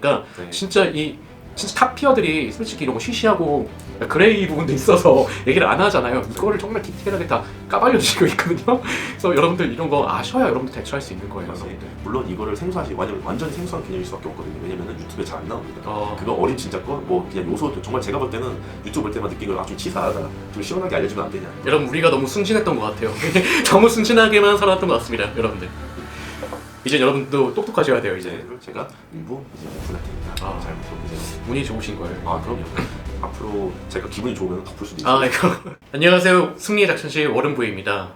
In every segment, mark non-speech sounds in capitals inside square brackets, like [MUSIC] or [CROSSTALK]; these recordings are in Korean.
그러니까 네. 진짜 이 진짜 탑피어들이 솔직히 이런 거 쉬쉬하고 그레이 부분도 있어서 [LAUGHS] 얘기를 안 하잖아요. 이거를 정말 디테일하게 다 까발려 주시고 있거든요. 그래서 여러분들 이런 거 아셔야 여러분들 대처할 수 있는 거예요. 맞습니다. 네. 물론 이거를 생소하지 완전 완전히 생소한 개념일 수밖에 없거든요. 왜냐면은 유튜브에 잘 안 나옵니다. 어, 그거 어린 진짜 거 뭐 그냥 요소 정말 제가 볼 때는 유튜브 볼 때만 느낀 건 아주 치사하다. 좀 시원하게 알려주면 안 되냐. 여러분 우리가 너무 순진했던 것 같아요. [LAUGHS] 너무 순진하게만 살았던 것 같습니다, 여러분들. 이제 여러분도 똑똑하셔야 돼요. 이제 이제 제가 일부 이제 오픈할 테니까 아. 잘 보세요. 운이 좋으신 거예요. 아 그럼요. 앞으로 제가 기분이 좋으면 덮을 수도 있어요. 아, 이거. [LAUGHS] 안녕하세요. 승리 작전실 워른부입니다.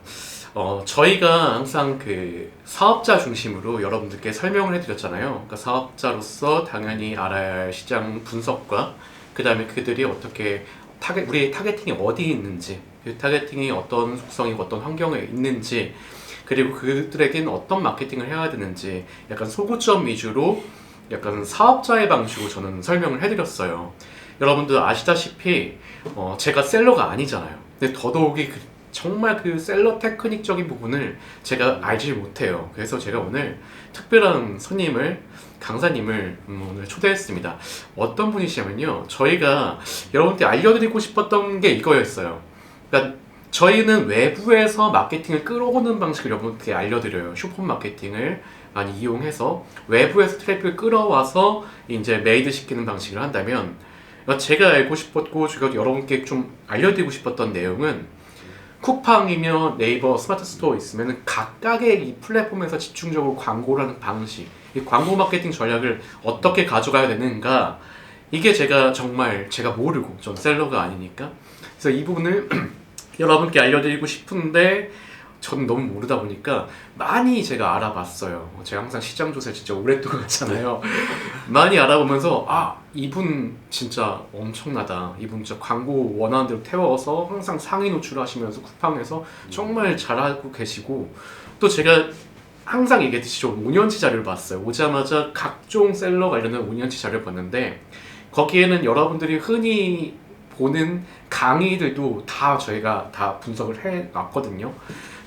어, 저희가 항상 그 사업자 중심으로 여러분들께 설명을 해드렸잖아요. 그러니까 사업자로서 당연히 알아야 할 시장 분석과 그 다음에 그들이 어떻게 타겟, 우리의 타겟팅이 어디 있는지, 그 타겟팅이 어떤 속성이고 어떤 환경에 있는지, 그리고 그들에게는 어떤 마케팅을 해야 되는지, 약간 소구점 위주로 약간 사업자의 방식으로 저는 설명을 해드렸어요. 여러분들 아시다시피 어, 제가 셀러가 아니잖아요. 근데 더더욱이 그- 정말 그 셀러 테크닉적인 부분을 제가 알지 못해요. 그래서 제가 오늘 특별한 손님을 강사님을 음, 오늘 초대했습니다. 어떤 분이시냐면요. 저희가 여러분께 알려드리고 싶었던 게 이거였어요. 그러니까 저희는 외부에서 마케팅을 끌어오는 방식을 여러분께 알려드려요. 슈퍼 마케팅을 많이 이용해서 외부에서 트래픽을 끌어와서 이제 메이드 시키는 방식을 한다면 그러니까 제가 알고 싶었고 제가 여러분께 좀 알려드리고 싶었던 내용은 쿠팡이며 네이버 스마트 스토어 있으면 각각의 이 플랫폼에서 집중적으로 광고를 하는 방식, 이 광고 마케팅 전략을 어떻게 가져가야 되는가 이게 제가 정말 제가 모르고 전 셀러가 아니니까 그래서 이 부분을 [CLEARS THROAT] 여러분께 알려드리고 싶은데 저는 너무 모르다 보니까 많이 제가 알아봤어요. 제가 항상 시장 조사 진짜 오랫동안 했잖아요. 많이 알아보면서 아 이분 진짜 엄청나다. 이분 진짜 광고 원하는 대로 태워서 항상 상위 노출하시면서 쿠팡에서 정말 잘하고 계시고 또 제가 항상 얘기했듯이 저 5년치 자료를 봤어요. 오자마자 각종 셀러 관련된 5년치 자료를 봤는데 거기에는 여러분들이 흔히 보는 강의들도 다 저희가 다 분석을 해 놨거든요.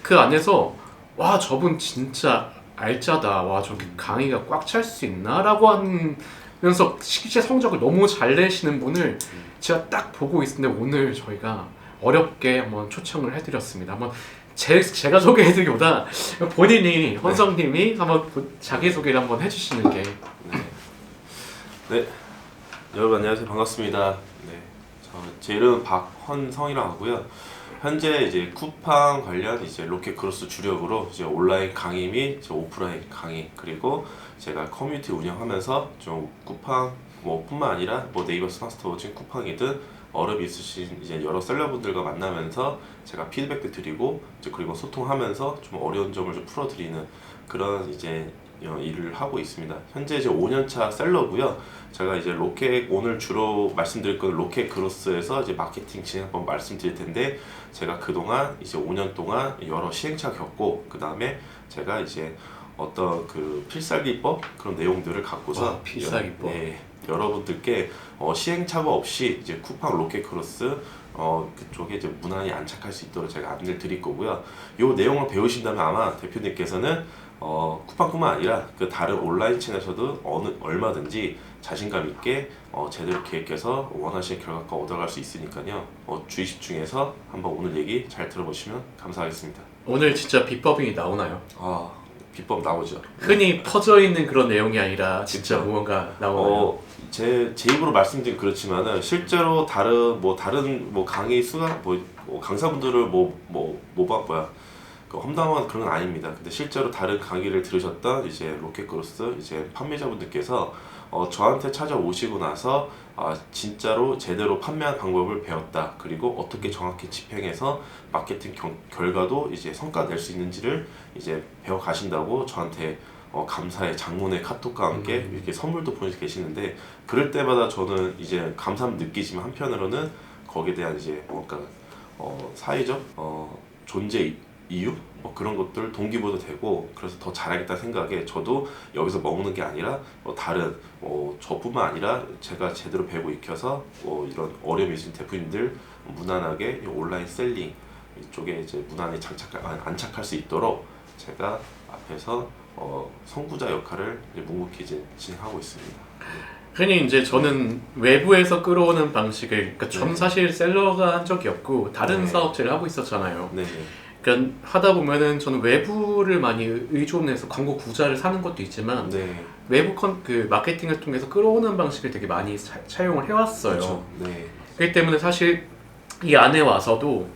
그 안에서 와 저분 진짜 알짜다. 와 저기 강의가 꽉 찰 수 있나라고 하면서 실제 성적을 너무 잘 내시는 분을 제가 딱 보고 있는데 오늘 저희가 어렵게 한번 초청을 해드렸습니다. 한번 제, 제가 소개해드리기보다 본인이 헌성님이 한번 자기 소개를 한번 해주시는 게 네. 여러분 안녕하세요. 반갑습니다. 네. 저, 제 이름은 박헌성이라고 하고요. 현재 이제 쿠팡 관련 이제 로켓 크로스 주력으로 이제 온라인 강의 및 오프라인 강의 그리고 제가 커뮤니티 운영하면서 좀 쿠팡 뭐 뿐만 아니라 뭐 네이버 스마트스토어진 쿠팡이든 어렵 있으신 이제 여러 셀러분들과 만나면서 제가 피드백도 드리고 이제 그리고 소통하면서 좀 어려운 점을 좀 풀어드리는 그런 이제 어, 일을 하고 있습니다. 현재 이제 5년차 셀러고요. 제가 이제 로켓 오늘 주로 말씀드릴 건 로켓 그로스에서 이제 마케팅 진행 한번 말씀드릴 텐데 제가 그동안 이제 5년 동안 여러 시행착 겪고 그 다음에 제가 이제 어떤 그 필살기법 그런 내용들을 갖고서 와, 필살기법. 네, 여러분들께 어, 시행착오 없이 이제 쿠팡 로켓 크로스 어, 그쪽에 이제 무난히 안착할 수 있도록 제가 안내를 드릴 거고요. 요 내용을 배우신다면 아마 대표님께서는 어, 쿠팡뿐만 아니라 그 다른 온라인 채널에서도 어느 얼마든지 자신감 있게 어, 제대로 계획해서 원하시는 결과가 얻어갈 수 있으니까요. 어, 주의 집중해서 한번 오늘 얘기 잘 들어보시면 감사하겠습니다. 오늘 진짜 비법이 나오나요? 아 비법 나오죠. 흔히 퍼져 있는 그런 내용이 아니라 진짜. 무언가 나오나요? 어, 제, 제 입으로 말씀드린 그렇지만은 실제로 다른 뭐 다른 뭐 강의 수강 뭐, 뭐 강사분들을 뭐뭐 뭐봐 뭐야 그 험담한 그런 건 아닙니다. 근데 실제로 다른 강의를 들으셨던 이제 로켓크로스 이제 판매자분들께서 어, 저한테 찾아오시고 나서 아, 진짜로 제대로 판매한 방법을 배웠다. 그리고 어떻게 정확히 집행해서 마케팅 경- 결과도 이제 성과 낼 수 있는지를 이제 배워 가신다고 저한테 어, 감사의 장문의 카톡과 함께 음. 이렇게 선물도 보내서 계시는데 그럴 때마다 저는 이제 감사함 느끼지만 한편으로는 거기에 대한 이제 뭔가 어, 사회적 어, 존재 이- 이유 뭐 그런 것들 동기부여도 되고 그래서 더 잘하겠다 생각에 저도 여기서 머무는 게 아니라 뭐 다른 뭐 저뿐만 아니라 제가 제대로 배우고 익혀서 뭐 이런 어려움이 있으신 대표님들 무난하게 이 온라인 셀링 이쪽에 이제 무난히 장착 아, 안착할 수 있도록 제가 앞에서 어, 선구자 역할을 묵묵히 진행하고 있습니다. 흔히 이제 저는 외부에서 끌어오는 방식을 그러니까 전 네. 사실 셀러가 한 적이 없고 다른 네. 사업체를 하고 있었잖아요. 네. 그러니까 하다 보면은 저는 외부를 많이 의존해서 광고 구자를 사는 것도 있지만 네. 외부 컨, 그 마케팅을 통해서 끌어오는 방식을 되게 많이 사, 차용을 해왔어요. 그렇죠. 네. 그렇기 때문에 사실 이 안에 와서도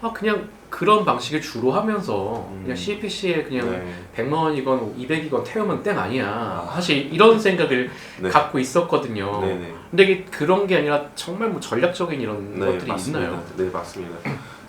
아 그냥 그런 방식을 주로 하면서 음. 그냥 CPC에 그냥 네. 100만 원이건 200이건 태우면 땡 아니야. 사실 이런 생각을 네. 갖고 있었거든요. 네. 네. 근데 이게 그런 게 아니라 정말 뭐 전략적인 이런 네, 것들이 맞습니다. 있나요? 네, 맞습니다.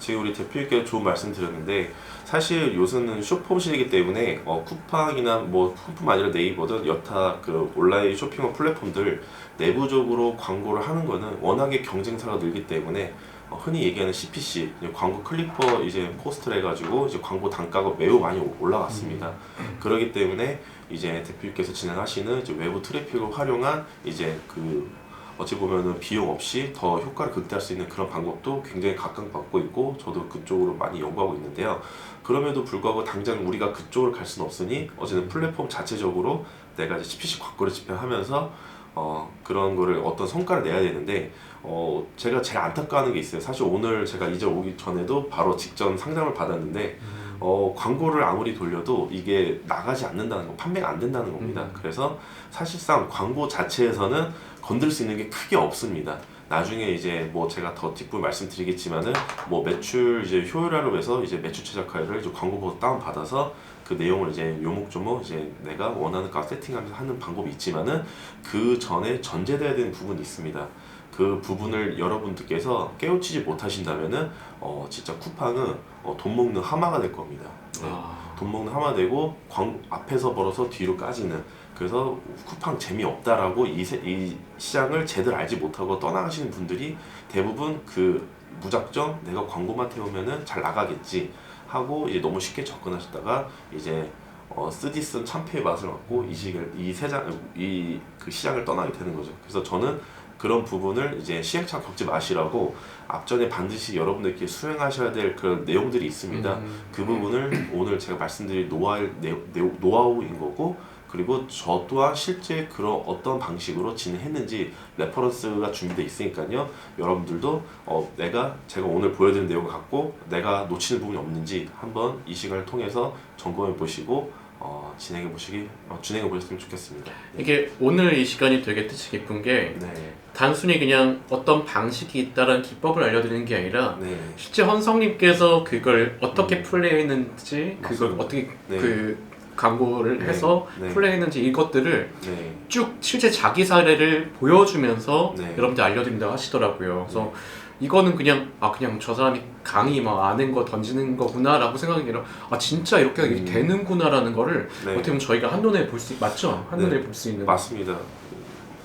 지금 우리 대표님께 좋은 말씀 드렸는데 사실 요새는 쇼폼 시대이기 때문에 어, 쿠팡이나 뭐 쿠팡 아니라 네이버든 여타 그 온라인 쇼핑몰 플랫폼들 내부적으로 광고를 하는 거는 워낙에 경쟁사가 늘기 때문에 어, 흔히 얘기하는 CPC 광고 클리퍼 이제 포스트를 해가지고 이제 광고 단가가 매우 많이 올라갔습니다. 그렇기 때문에 이제 대표님께서 진행하시는 이제 외부 트래픽을 활용한 이제 그 어찌 보면은 비용 없이 더 효과를 극대화할 수 있는 그런 방법도 굉장히 각광받고 있고 저도 그쪽으로 많이 연구하고 있는데요. 그럼에도 불구하고 당장 우리가 그쪽으로 갈 수는 없으니 어쨌든 플랫폼 자체적으로 내가 이제 CPC 광고를 집행하면서 어 그런 거를 어떤 성과를 내야 되는데 어 제가 제일 안타까워하는 게 있어요. 사실 오늘 제가 이제 오기 전에도 바로 직전 상담을 받았는데 어 광고를 아무리 돌려도 이게 나가지 않는다는 거, 판매가 안 된다는 겁니다. 그래서 사실상 광고 자체에서는 건들 수 있는 게 크게 없습니다. 나중에 이제 뭐 제가 더 뒷부분 말씀드리겠지만은 뭐 매출 이제 효율화로 해서 이제 매출 최적화를 이제 광고 보고 다운 받아서 그 내용을 이제 요목조목 이제 내가 원하는 가 세팅하면서 하는 방법이 있지만은 그 전에 전제돼야 되는 부분이 있습니다. 그 부분을 여러분들께서 깨우치지 못하신다면은 어 진짜 쿠팡은 어, 돈 먹는 하마가 될 겁니다. 네. 아, 돈 먹는 하마 되고 광 앞에서 벌어서 뒤로 까지는 그래서 쿠팡 재미없다라고 이, 세- 이 시장을 제대로 알지 못하고 떠나가시는 분들이 대부분 그 무작정 내가 광고만 태우면은 잘 나가겠지 하고 이제 너무 쉽게 접근하셨다가 이제 어, 쓰디 쓴 참패의 맛을 맡고 이 시기를 이 세장 이 그 시장을 떠나게 되는 거죠. 그래서 저는 그런 부분을 이제 시행착 겪지 마시라고 앞전에 반드시 여러분들께 수행하셔야 될 그런 내용들이 있습니다. 음. 그 부분을 오늘 제가 말씀드릴 노하, 내, 내, 노하우인 거고 그리고 저 또한 실제 그런 어떤 방식으로 진행했는지 레퍼런스가 준비되어 있으니까요 여러분들도 어, 내가 제가 오늘 보여드린 내용을 갖고 내가 놓치는 부분이 없는지 한번 이 시간을 통해서 점검해 보시고 어, 진행해 보시기 어, 진행해 보셨으면 좋겠습니다. 이게 오늘 이 시간이 되게 뜻이 깊은 게 네, 단순히 그냥 어떤 방식이 있다는 기법을 알려드리는 게 아니라 네, 실제 헌성님께서 그걸 어떻게 플레이했는지 그걸 맞습니다. 어떻게 네. 그 광고를 네. 해서 네. 플레이했는지 이것들을 네, 쭉 실제 자기 사례를 보여주면서 네. 여러분들 알려드린다고 하시더라고요. 그래서 이거는 그냥 아 그냥 저 사람이 강의 막 아는 거 던지는 거구나라고 생각이 아니라 아 진짜 이렇게 음. 되는구나라는 거를 네. 어떻게 보면 저희가 한눈에 볼 수 맞죠? 한눈에 볼 수 있는 맞습니다.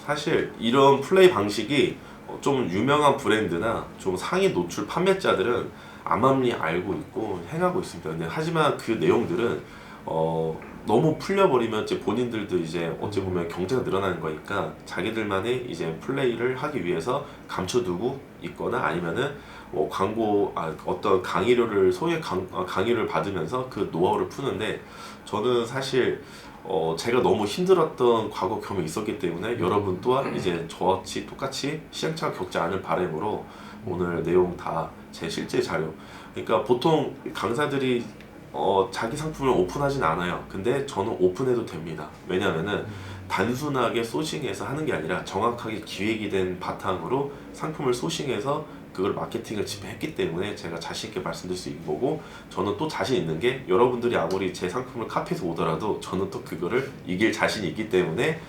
사실 이런 플레이 방식이 어, 좀 유명한 브랜드나 좀 상위 노출 판매자들은 암암리 알고 있고 행하고 있습니다. 근데 하지만 그 내용들은 어, 너무 풀려버리면 이제 본인들도 이제 어찌 보면 경제가 늘어나는 거니까 자기들만의 이제 플레이를 하기 위해서 감춰두고 있거나 아니면은 뭐 광고 아, 어떤 강의료를 소액 강, 어, 강의를 받으면서 그 노하우를 푸는데 저는 사실 어, 제가 너무 힘들었던 과거 경험이 있었기 때문에 여러분 또한 이제 저같이 똑같이 시행착오 겪지 않을 바람으로 오늘 내용 다 제 실제 자료. 그러니까 보통 강사들이 어, 자기 상품을 오픈하진 않아요. 근데 저는 오픈해도 됩니다. 왜냐면은 단순하게 소싱해서 하는 게 아니라 정확하게 기획이 된 바탕으로 상품을 소싱해서 그걸 마케팅을 집행했기 때문에 제가 자신 있게 말씀드릴 수 있는 거고 저는 또 자신 있는 게 여러분들이 아무리 제 상품을 카피해서 오더라도 저는 또 그거를 이길 자신이 있기 때문에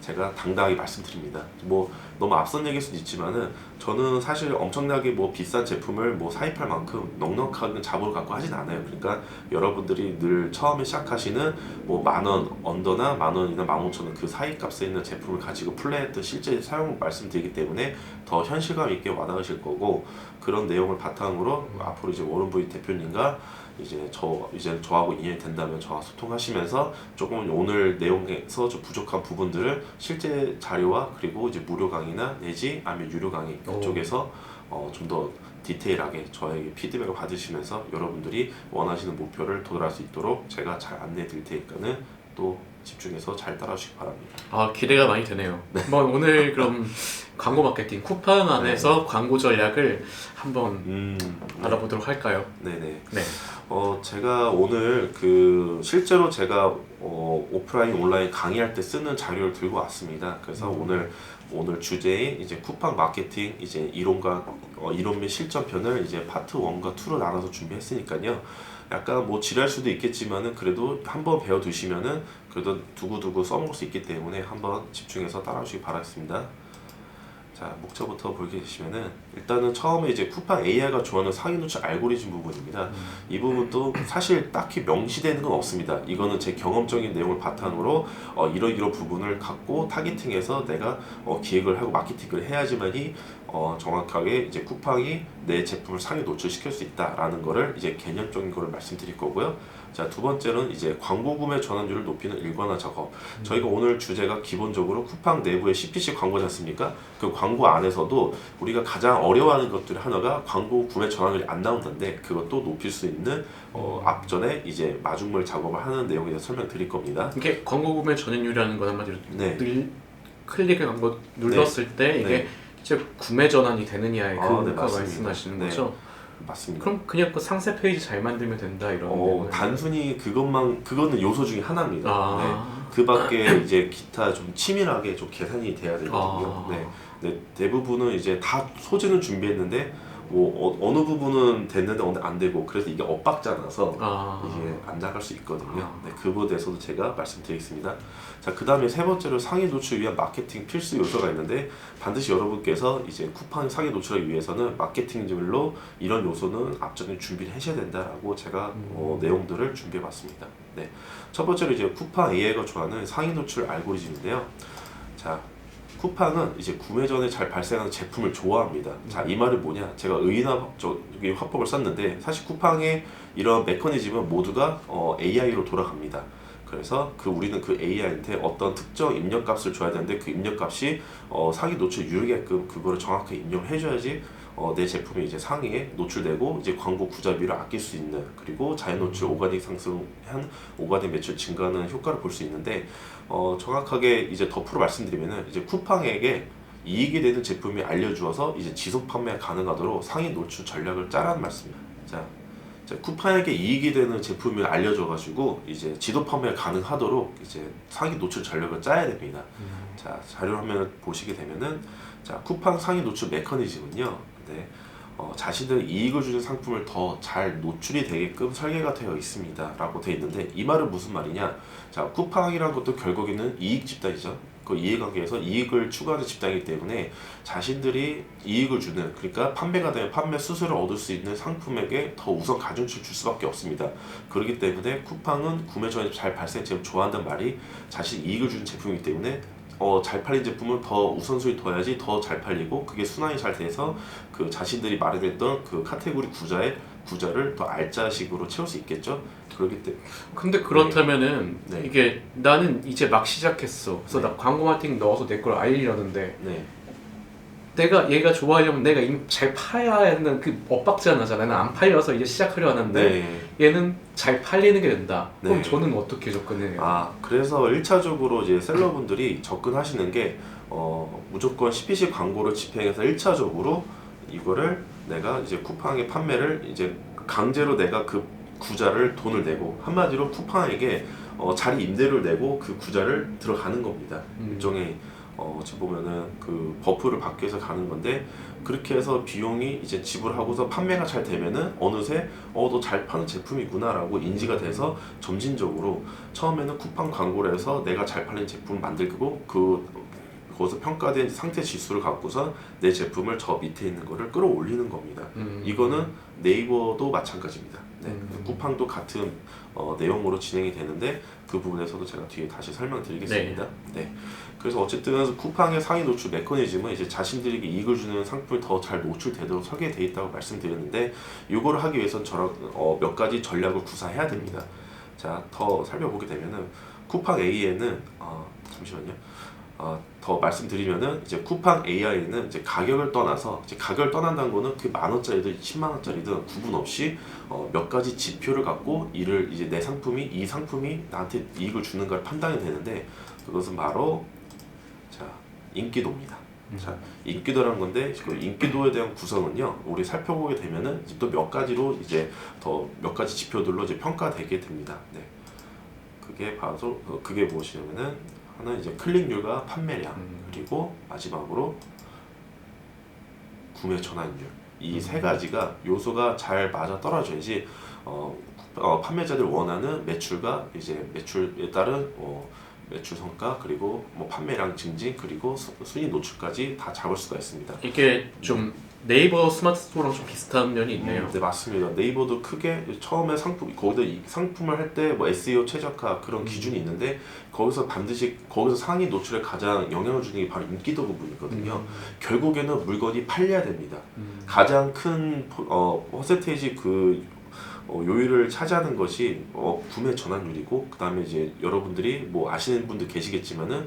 제가 당당하게 말씀드립니다. 뭐 너무 앞선 얘기일 수도 있지만은 저는 사실 엄청나게 뭐 비싼 제품을 뭐 사입할 만큼 넉넉한 자본을 갖고 하진 않아요. 그러니까 여러분들이 늘 처음에 시작하시는 뭐 만원 언더나 만 원이나 만 오천 원 그 사이 값에 있는 제품을 가지고 플레이했던 실제 사용 말씀드리기 때문에 더 현실감 있게 와닿으실 거고 그런 내용을 바탕으로 앞으로 이제 워런 부이 대표님과 이제 저 이제 저하고 인연이 된다면 저와 소통하시면서 조금 오늘 내용에서 좀 부족한 부분들을 실제 자료와 그리고 이제 무료 강의나 내지 아니면 유료 강의 오. 쪽에서 어, 좀 더 디테일하게 저에게 피드백을 받으시면서 여러분들이 원하시는 목표를 도달할 수 있도록 제가 잘 안내해 드릴 테니까는 또 집중해서 잘 따라주시기 바랍니다. 아 기대가 많이 되네요. 뭐 오늘 그럼 광고 마케팅 쿠팡 안에서 광고 전략을 한번 음, 알아보도록 할까요? 네네. 네. 어, 제가 오늘 그 실제로 제가 어, 오프라인 온라인 강의할 때 쓰는 자료를 들고 왔습니다. 그래서 오늘 오늘 주제인 이제 쿠팡 마케팅 이제 이론과 어, 이론 및 실전 편을 이제 파트 1과 2로 나눠서 준비했으니까요. 약간 뭐 지랄 수도 있겠지만은 그래도 한번 배워 두시면은 그래도 두고두고 써먹을 수 있기 때문에 한번 집중해서 따라오시기 바라겠습니다. 자 목차부터 보게 되시면은 일단은 처음에 이제 쿠팡 AI가 좋아하는 상위 노출 알고리즘 부분입니다. 이 부분도 사실 딱히 명시되는 건 없습니다. 이거는 제 경험적인 내용을 바탕으로 어, 이런 이런 부분을 갖고 타겟팅해서 내가 어, 기획을 하고 마케팅을 해야지만이 어, 정확하게 이제 쿠팡이 내 제품을 상위 노출시킬 수 있다라는 거를 이제 개념적인 거를 말씀드릴 거고요. 자 두 번째는 이제 광고 구매 전환율을 높이는 일관화 작업. 저희가 오늘 주제가 기본적으로 쿠팡 내부의 CPC 광고지 않습니까? 그 광고 안에서도 우리가 가장 어려워하는 것들 하나가 광고 구매 전환율이 안 나온다는데 그것도 높일 수 있는 어, 앞전에 이제 마중물 작업을 하는 내용에 대해서 설명드릴 겁니다. 이게 광고 구매 전환율이라는 건 한마디로 네. 늘 클릭을 한번 눌렀을 때 이게 네. 이제 구매 전환이 되느냐에 아, 네. 말씀하시는 네. 거죠? 맞습니다. 그럼 그냥 그 상세 페이지 잘 만들면 된다 이런 어. 단순히 그것만 그거는 요소 중에 하나입니다. 네. 아, 그밖에 [CLEARS THROAT] 이제 기타 좀 치밀하게 좀 계산이 돼야 되거든요. 아. 네. 네, 대부분은 이제 다 소재는 준비했는데 뭐 어, 느 부분은 됐는데 어느 안 되고 그래서 이게 엇박자나서 아, 이게 안 나갈 수 있거든요. 아. 네, 그 부분에 대해서도 제가 말씀드리겠습니다. 자, 그 다음에 세 번째로 상위 노출 위한 마케팅 필수 요소가 있는데 반드시 여러분께서 이제 쿠팡 상위 노출하기 위해서는 마케팅적으로 이런 요소는 앞전에 준비를 하셔야 된다라고 제가 어, 내용들을 준비해봤습니다. 네, 첫 번째로 이제 쿠팡 AI가 좋아하는 상위 노출 알고리즘인데요. 자, 쿠팡은 이제 구매 전에 잘 발생하는 제품을 좋아합니다. 자, 이 말은 뭐냐? 제가 의인화 저기 화법을 썼는데 사실 쿠팡의 이런 메커니즘은 모두가 어, AI로 돌아갑니다. 그래서 그 우리는 그 AI한테 어떤 특정 입력값을 줘야 되는데 그 입력값이 어, 상위 노출 유리게끔 그거를 정확하게 입력을 해줘야지 어, 내 제품이 이제 상위에 노출되고 이제 광고 구자비를 아낄 수 있는 그리고 자연 노출 오가닉 상승한 오가닉 매출 증가하는 효과를 볼 수 있는데 어, 정확하게 이제 덧프로 말씀드리면은 이제 쿠팡에게 이익이 되는 제품이 알려주어서 이제 지속 판매가 가능하도록 상위 노출 전략을 짜라는 말씀입니다. 자, 자, 쿠팡에게 이익이 되는 제품을 알려줘가지고 이제 지속 판매가 가능하도록 이제 상위 노출 전략을 짜야 됩니다. 자, 자료 화면을 보시게 되면은 자, 쿠팡 상위 노출 메커니즘은요. 네. 어, 자신들 이익을 주는 상품을 더 잘 노출이 되게끔 설계가 되어 있습니다. 라고 되어 있는데 이 말은 무슨 말이냐? 자, 쿠팡이라는 것도 결국에는 이익 집단이죠. 그 이해관계에서 이익을 추구하는 집단이기 때문에 자신들이 이익을 주는 그러니까 판매가 되면 판매 수수료를 얻을 수 있는 상품에게 더 우선 가중치를 줄 수밖에 없습니다. 그렇기 때문에 쿠팡은 구매 전에 잘 발생 제품 좋아한다는 말이 자신 이익을 주는 제품이기 때문에 어, 잘 팔린 제품을 더 우선순위 둬야지 더 잘 팔리고 그게 순환이 잘 돼서 그 자신들이 말해댔던 그 카테고리 구자의 구자를 더 알짜식으로 채울 수 있겠죠. 그렇기 때문에 근데 그렇다면은 네. 이게 나는 이제 막 시작했어. 그래서 네. 나 광고 마케팅 넣어서 내 걸 알리려는데 네. 내가 얘가 좋아하려면 내가 이미 잘 팔아야 하는 그 엇박자 나잖아. 나는 안 팔려서 이제 시작하려 하는데 네. 얘는 잘 팔리는 게 된다. 그럼 네. 저는 어떻게 접근해요? 아 그래서 1차적으로 이제 셀러분들이 접근하시는 게 어, 무조건 CPC 광고를 집행해서 1차적으로 이거를 내가 이제 쿠팡의 판매를 이제 강제로 내가 그 구자를 돈을 내고 한마디로 쿠팡에게 어, 자리 임대료를 내고 그 구자를 들어가는 겁니다. 음. 일종의 어, 지금 보면은 그 버프를 받기 위해서 가는 건데 그렇게 해서 비용이 이제 지불하고서 판매가 잘 되면은 어느새 어 너 잘 파는 제품이구나라고 인지가 돼서 점진적으로 처음에는 쿠팡 광고를 해서 내가 잘 팔린 제품을 만들고 그 거기서 평가된 상태 지수를 갖고서 내 제품을 저 밑에 있는 거를 끌어올리는 겁니다. 음. 이거는 네이버도 마찬가지입니다. 네, 음. 쿠팡도 같은 어, 내용으로 진행이 되는데 그 부분에서도 제가 뒤에 다시 설명드리겠습니다. 네. 그래서 어쨌든 쿠팡의 상위 노출 메커니즘은 이제 자신들에게 이익을 주는 상품이 더 잘 노출되도록 설계되어 있다고 말씀드렸는데 이거를 하기 위해선 저런 어, 몇 가지 전략을 구사해야 됩니다. 자, 더 살펴보게 되면은 쿠팡 A에는 어, 잠시만요. 어, 더 말씀드리면은 이제 쿠팡 AI는 이제 가격을 떠나서 이제 가격을 떠난다는 거는 그 만 원짜리든 10만 원짜리든 구분 없이 어, 몇 가지 지표를 갖고 이를 이제 내 상품이 이 상품이 나한테 이익을 주는 걸 판단이 되는데 그것은 바로 자 인기도입니다. 자 인기도라는 건데 그 인기도에 대한 구성은요 우리 살펴보게 되면은 또 몇 가지로 이제 더 몇 가지 지표들로 이제 평가되게 됩니다. 네. 그게 바로 어, 그게 무엇이냐면은 하나는 이제 클릭률과 판매량 음. 그리고 마지막으로 구매 전환율 이 음. 세 가지가 요소가 잘 맞아 떨어져야지 어, 어, 판매자들 원하는 매출과 이제 매출에 따른 어, 매출 성과 그리고 뭐 판매량 증진 그리고 수- 순위 노출까지 다 잡을 수가 있습니다. 이게 좀 네이버 스마트 스토어랑 좀 비슷한 면이 있네요. 음, 네 맞습니다. 네이버도 크게 처음에 상품 거기다 이 상품을 할 때 뭐 SEO 최적화 그런 기준이 있는데 거기서 반드시 거기서 상위 노출에 가장 영향을 주는 게 바로 인기도 부분이거든요. 결국에는 물건이 팔려야 됩니다. 음. 가장 큰 포- 어, 퍼센테이지 그 어, 요율을 차지하는 것이 어, 구매 전환율이고 그 다음에 이제 여러분들이 뭐 아시는 분들 계시겠지만은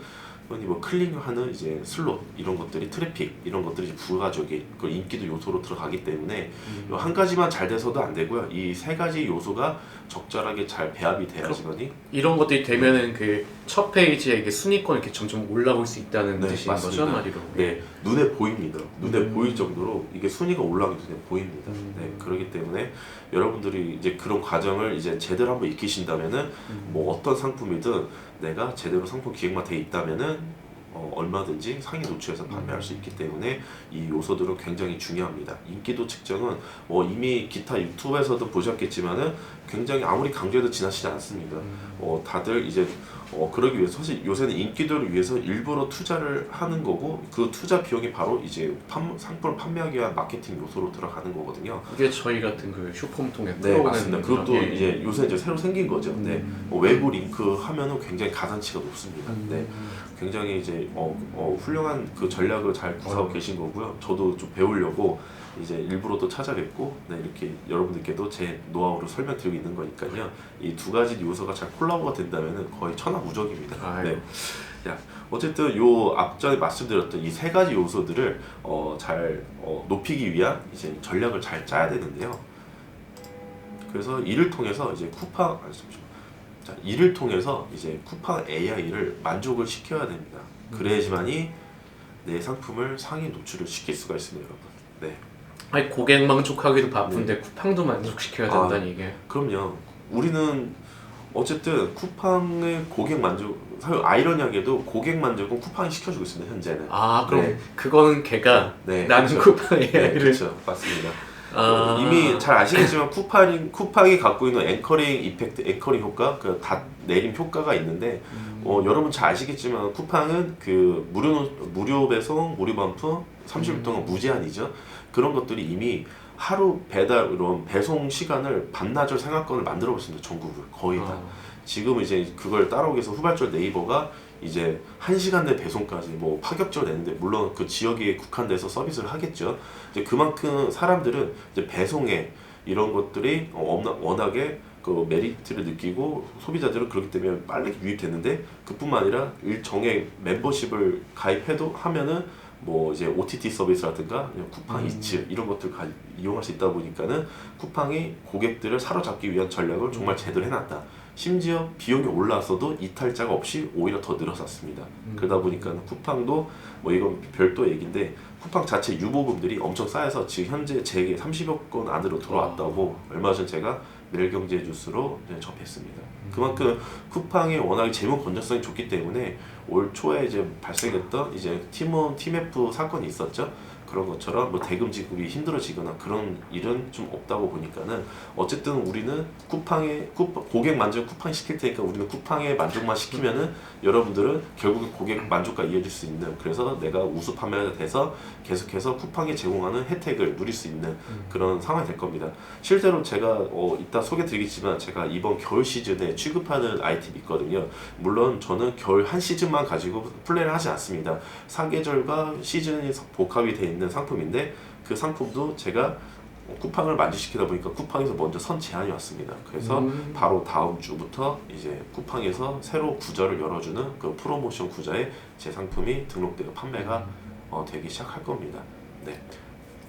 흔히 뭐 클릭하는 이제 슬롯 이런 것들이 트래픽 이런 것들이 이제 부가적인 그 인기도 요소로 들어가기 때문에 음. 요한 가지만 잘 돼서도 안 되고요 이 세 가지 요소가 적절하게 잘 배합이 돼야지만이 이런 것들이 되면은 그 첫 페이지에 이게 순위권 이렇게 점점 올라올 수 있다는 네, 뜻인 맞습니다. 거죠, 말이로. 네, 눈에 보입니다. 눈에 음. 보일 정도로 이게 순위가 올라가기 눈에 보입니다. 음. 네, 그렇기 때문에 여러분들이 이제 그런 과정을 이제 제대로 한번 익히신다면은 음. 뭐 어떤 상품이든 내가 제대로 상품 기획만 돼 있다면은 어, 얼마든지 상위 노출해서 판매할 수 있기 때문에 이 요소들은 굉장히 중요합니다. 인기도 측정은 뭐 이미 기타 유튜브에서도 보셨겠지만은 굉장히 아무리 강조해도 지나치지 않습니다. 어, 다들 이제 어, 그러기 위해서 사실 요새는 인기도를 위해서 일부러 투자를 하는 거고 그 투자 비용이 바로 이제 판, 상품을 판매하기 위한 마케팅 요소로 들어가는 거거든요. 이게 저희 같은 그 쇼폼 통해 네 맞습니다. 그것도 게- 이제 요새 이제 새로 생긴 거죠. 네, 음. 뭐 외부 링크 하면은 굉장히 가산치가 높습니다. 음. 네, 굉장히 이제 어, 어, 훌륭한 그 전략을 잘 구사하고 어. 계신 거고요. 저도 좀 배우려고 이제 일부러 또 찾아뵙고 네, 이렇게 여러분들께도 제 노하우를 설명드리고 있는 거니까요. 이 두 가지 요소가 잘 콜라보가 된다면은 거의 천하무적입니다. 아이고. 네. 야, 어쨌든 요 앞전에 말씀드렸던 이 세 가지 요소들을 어, 잘 어, 높이기 위한 이제 전략을 잘 짜야 되는데요. 그래서 이를 통해서 이제 쿠팡 아, 잠시만요. 자, 이를 통해서 이제 쿠팡 AI를 만족을 시켜야 됩니다. 그래야지만이 내 상품을 상위 노출을 시킬 수가 있습니다, 여러분. 네. 아니 고객 만족하기도 바쁜데 쿠팡도 만족시켜야 아. 된다는 이게. 그럼요. 우리는 어쨌든 쿠팡의 고객 만족, 사실 아이러니하게도 고객 만족은 쿠팡이 시켜주고 있습니다, 현재는. 아 그럼 네. 그거는 걔가 네, 나는 그렇죠. 쿠팡 네, AI를 그렇죠. 맞습니다. 아. 어, 이미 잘 아시겠지만 쿠팡이 쿠팡이 갖고 있는 앵커링 이펙트, 앵커링 효과, 그다 내림 효과가 있는데 음. 어, 여러분 잘 아시겠지만 쿠팡은 그 무료 무료 배송, 무료 반품, 30일 음. 동안 무제한이죠. 그런 것들이 이미 하루 배달 이런 배송 시간을 반나절 생활권을 만들어 버렸습니다. 전국을 거의 다. 아. 지금 이제 그걸 따라오기 위해서 후발절 네이버가 이제 한 시간 내 배송까지 뭐 파격적으로 내는데 물론 그 지역에 국한돼서 서비스를 하겠죠. 이제 그만큼 사람들은 이제 배송에 이런 것들이 어, 워낙- 워낙에 그 메리트를 느끼고 소비자들은 그렇기 때문에 빨리 유입됐는데 그뿐만 아니라 일정의 멤버십을 가입해도 하면은 뭐 이제 OTT 서비스라든가 쿠팡 음. 이츠 이런 것들 가, 이용할 수 있다 보니까는 쿠팡이 고객들을 사로잡기 위한 전략을 정말 제대로 해놨다. 심지어 비용이 올라왔어도 이탈자가 없이 오히려 더 늘어섰습니다. 음. 그러다 보니까 쿠팡도 뭐 이건 별도 얘기인데 쿠팡 자체 유보금들이 엄청 쌓여서 지금 현재 제게 30여 건 안으로 들어왔다고 얼마 전 제가 매일경제 뉴스로 이제 접했습니다. 그만큼 쿠팡이 워낙에 재무 건전성이 좋기 때문에 올 초에 이제 발생했던 이제 팀원 팀F 사건이 있었죠. 그런 것처럼 뭐 대금 지급이 힘들어지거나 그런 일은 좀 없다고 보니까는 어쨌든 우리는 쿠팡에 쿠팡, 고객 만족 쿠팡 시킬 테니까 우리는 쿠팡에 만족만 시키면은 여러분들은 결국에 고객 만족과 이어질 수 있는 그래서 내가 우수 판매가 돼서 계속해서 쿠팡이 제공하는 혜택을 누릴 수 있는 그런 상황이 될 겁니다. 실제로 제가 어, 이따 소개 드리겠지만 제가 이번 겨울 시즌에 취급하는 아이템이 있거든요. 물론 저는 겨울 한 시즌 만 가지고 플레이를 하지 않습니다. 사계절과 시즌이 복합이 되어 있는 상품인데 그 상품도 제가 어, 쿠팡을 만족시키다 보니까 쿠팡에서 먼저 선 제안이 왔습니다. 그래서 음. 바로 다음 주부터 이제 쿠팡에서 새로 구좌를 열어주는 그 프로모션 구좌에 제 상품이 등록되고 판매가 어, 되기 시작할 겁니다. 네.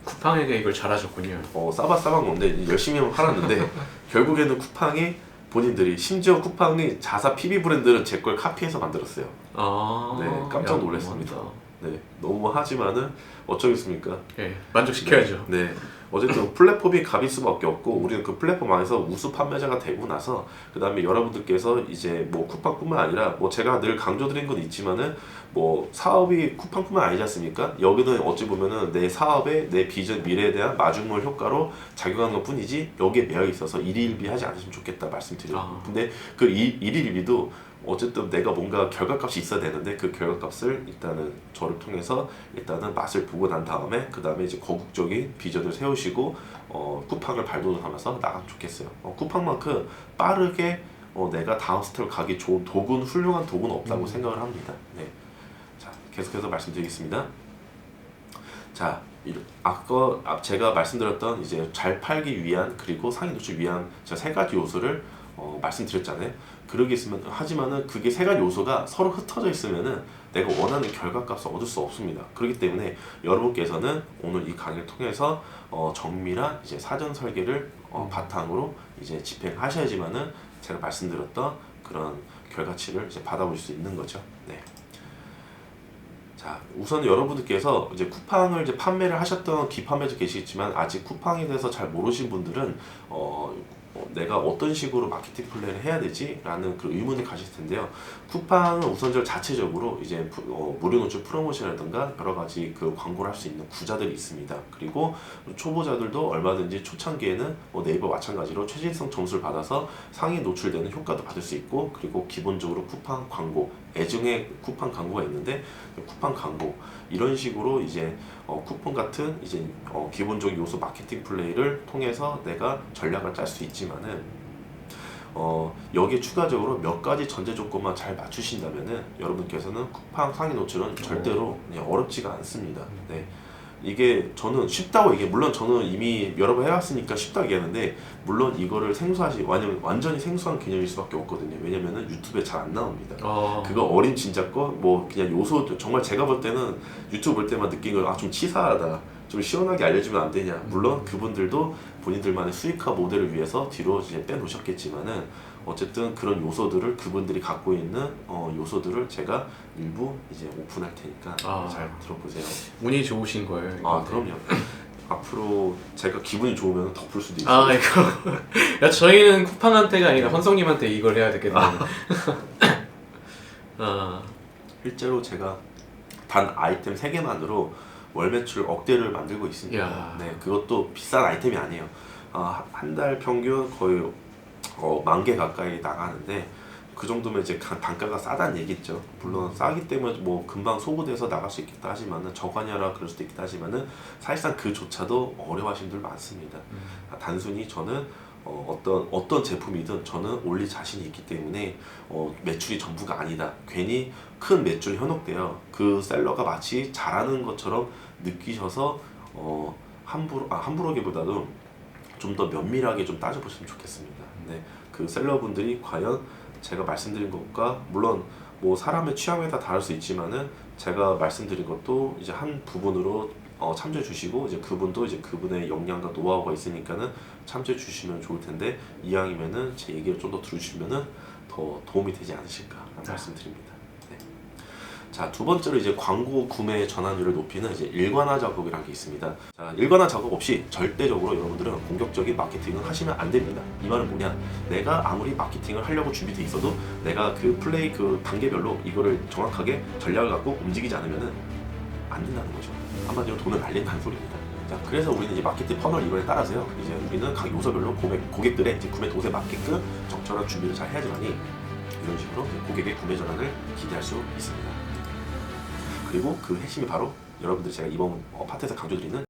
쿠팡에게 이걸 잘하셨군요. 어, 싸바 싸바 건데 이제 열심히 팔았는데 [LAUGHS] 결국에는 쿠팡이 본인들이 심지어 쿠팡이 자사 PB 브랜드는 제 걸 카피해서 만들었어요. 아, 네, 깜짝 야, 놀랐습니다. 너무하다. 네, 너무 하지만은 어쩌겠습니까? 예, 만족시켜야죠. 네. 어쨌든 플랫폼이 갑일 수밖에 없고 우리는 그 플랫폼 안에서 우수 판매자가 되고 나서 그 다음에 여러분들께서 이제 뭐 쿠팡뿐만 아니라 뭐 제가 늘 강조드린 건 있지만은 뭐 사업이 쿠팡뿐만 아니지 않습니까? 여기는 어찌 보면은 내 사업에 내 비전 미래에 대한 마중물 효과로 작용하는 것 뿐이지 여기에 매여 있어서 일일비하지 않으시면 좋겠다 말씀드려요. 아. 근데 그 일- 일일비도 어쨌든 내가 뭔가 결과값이 있어야 되는데 그 결과값을 일단은 저를 통해서 일단은 맛을 보고 난 다음에 그 다음에 이제 거국적인 비전을 세우시고 어, 쿠팡을 발돋움하면서 나가면 좋겠어요. 어, 쿠팡만큼 빠르게 어, 내가 다음 스텝을 가기 좋은 도구는 훌륭한 도구는 없다고 생각을 합니다. 네. 자 계속해서 말씀드리겠습니다. 자, 이- 아까 앞- 제가 말씀드렸던 이제 잘 팔기 위한 그리고 상위 노출 위한 세 가지 요소를 어, 말씀드렸잖아요. 그러게 있으면 하지만은 그게 세 가지 요소가 서로 흩어져 있으면은 내가 원하는 결과값을 얻을 수 없습니다. 그렇기 때문에 여러분께서는 오늘 이 강의를 통해서 어, 정밀한 이제 사전 설계를 어, 바탕으로 이제 집행하셔야지만은 제가 말씀드렸던 그런 결과치를 이제 받아보실 수 있는 거죠. 네. 자, 우선 여러분들께서 이제 쿠팡을 이제 판매를 하셨던 기판매도 계시겠지만 아직 쿠팡에 대해서 잘 모르신 분들은 어, 어, 내가 어떤 식으로 마케팅 플레이를 해야 되지라는 그 의문이 가실 텐데요. 쿠팡은 우선 저 자체적으로 이제 부- 어, 무료 노출 프로모션이라든가 여러 가지 그 광고를 할 수 있는 구자들이 있습니다. 그리고 초보자들도 얼마든지 초창기에는 뭐 네이버 마찬가지로 최신성 점수를 받아서 상위 노출되는 효과도 받을 수 있고 그리고 기본적으로 쿠팡 광고 애증의 쿠팡 광고가 있는데 쿠팡 광고 이런 식으로 이제 어, 쿠폰 같은 이제 어, 기본적인 요소 마케팅 플레이를 통해서 내가 전략을 짤 수 있지만은 어, 여기에 추가적으로 몇 가지 전제 조건만 잘 맞추신다면은 여러분께서는 쿠팡 상위 노출은 절대로 어렵지가 않습니다. 네. 이게 저는 쉽다고 이게 물론 저는 이미 여러 번 해왔으니까 쉽다고 얘기하는데 물론 이거를 생소하시 완전 완전히 생소한 개념일 수밖에 없거든요. 왜냐면은 유튜브에 잘 안 나옵니다. 어, 그거 어린 진짜 거뭐 그냥 요소 정말 제가 볼 때는 유튜브 볼 때만 느낀 거아좀 치사하다 좀 시원하게 알려주면 안 되냐 물론 그분들도 본인들만의 수익화 모델을 위해서 뒤로 이제 빼놓으셨겠지만은 어쨌든 그런 요소들을 그분들이 갖고 있는 어, 요소들을 제가 일부 이제 오픈할 테니까 아. 잘 들어보세요. 운이 좋으신 거예요. 아 이건데. 그럼요. 앞으로 제가 기분이 좋으면 덮을 수도 있어요. 아 이거 [LAUGHS] 야 저희는 쿠팡한테가 아니라 헌성님한테 이걸 해야 되겠네. [LAUGHS] 아, 실제로 제가 단 아이템 3개만으로 월 매출 억대를 만들고 있습니다. 이야. 네, 그것도 비싼 아이템이 아니에요. 아, 한 달 평균 거의 어, 만 개 가까이 나가는데 그 정도면 이제 가- 단가가 싸다는 얘기죠. 물론 싸기 때문에 뭐 금방 소구돼서 나갈 수 있겠다 하지만은 저관여라 그럴 수도 있겠다 하지만은 사실상 그조차도 어려워하시는 분들 많습니다. 아, 단순히 저는 어, 어떤 어떤 제품이든 저는 올릴 자신이 있기 때문에 어, 매출이 전부가 아니다. 괜히 큰 매출 현혹되어 그 셀러가 마치 잘하는 것처럼 느끼셔서 어, 함부로 아, 함부로기보다도 좀 더 면밀하게 좀 따져보시면 좋겠습니다. 네, 그 셀러분들이 과연 제가 말씀드린 것과 물론 뭐 사람의 취향에 다 다를 수 있지만은 제가 말씀드린 것도 이제 한 부분으로 어, 참조해 주시고 이제 그분도 이제 그분의 역량과 노하우가 있으니까는 참조해 주시면 좋을 텐데 이왕이면은 제 얘기를 좀 더 들으시면은 더 도움이 되지 않으실까 라는 말씀드립니다. 네. 자, 두 번째로 이제 광고 구매 전환율을 높이는 이제 일관화 작업이라는 게 있습니다. 자, 일관화 작업 없이 절대적으로 여러분들은 공격적인 마케팅을 하시면 안 됩니다. 이 말은 뭐냐? 내가 아무리 마케팅을 하려고 준비돼 있어도 내가 그 플레이 그 단계별로 이거를 정확하게 전략을 갖고 움직이지 않으면은 안 된다는 거죠. 한마디로 돈을 날린다는 소리입니다. 자, 그래서 우리는 이제 마케팅 퍼널 이론에 따라서요. 이제 우리는 각 요소별로 고객, 고객들의 이제 구매 도세 맞게끔 적절한 준비를 잘 해야지만이 이런 식으로 고객의 구매 전환을 기대할 수 있습니다. 그리고 그 핵심이 바로 여러분들 제가 이번 어, 파트에서 강조드리는